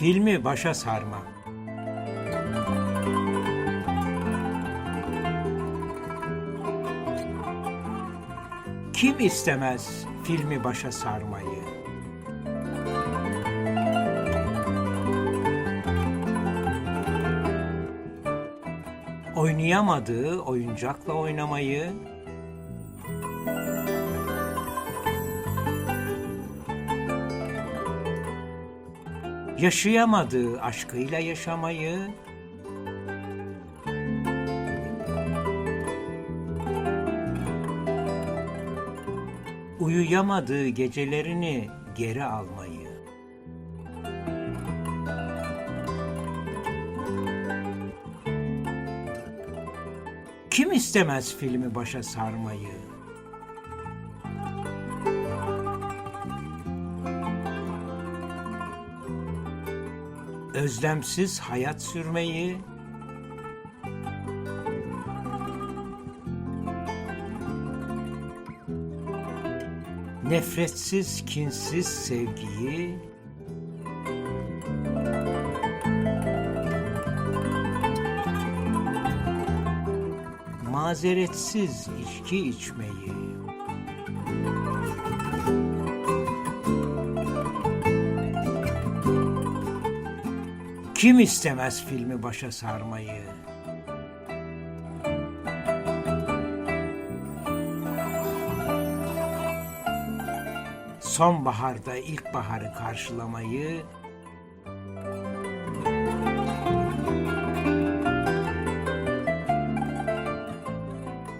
Filmi başa sarma. Kim istemez filmi başa sarmayı? Oynayamadığı oyuncakla oynamayı, yaşayamadığı aşkıyla yaşamayı, uyuyamadığı gecelerini geri almayı, kim istemez filmi başa sarmayı? Özlemsiz hayat sürmeyi, nefretsiz, kinsiz sevgiyi, mazeretsiz içki içmeyi, Kim istemez filmi başa sarmayı? Sonbaharda ilkbaharı karşılamayı,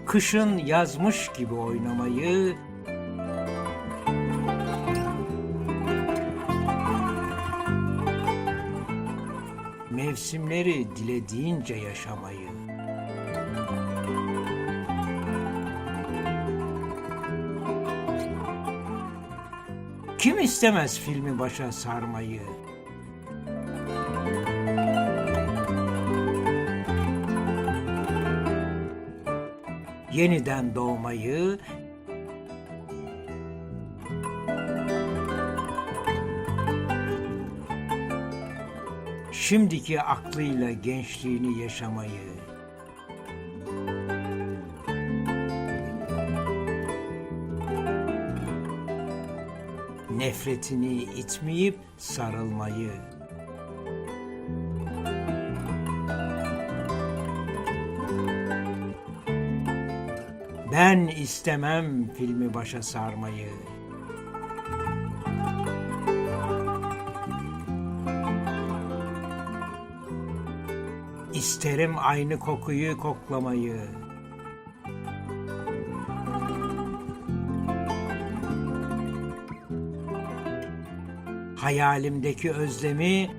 kışın yazmış gibi oynamayı, mevsimleri dilediğince yaşamayı. Kim istemez filmi başa sarmayı? Yeniden doğmayı, şimdiki aklıyla gençliğini yaşamayı, nefretini itmeyip sarılmayı, ben istemem filmi başa sarmayı. İsterim aynı kokuyu koklamayı. Hayalimdeki özlemi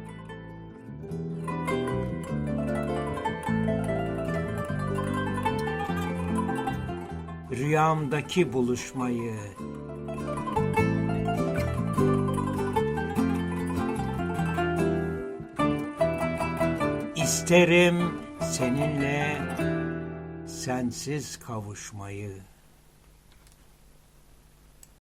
rüyamdaki buluşmayı İsterim seninle sensiz kavuşmayı.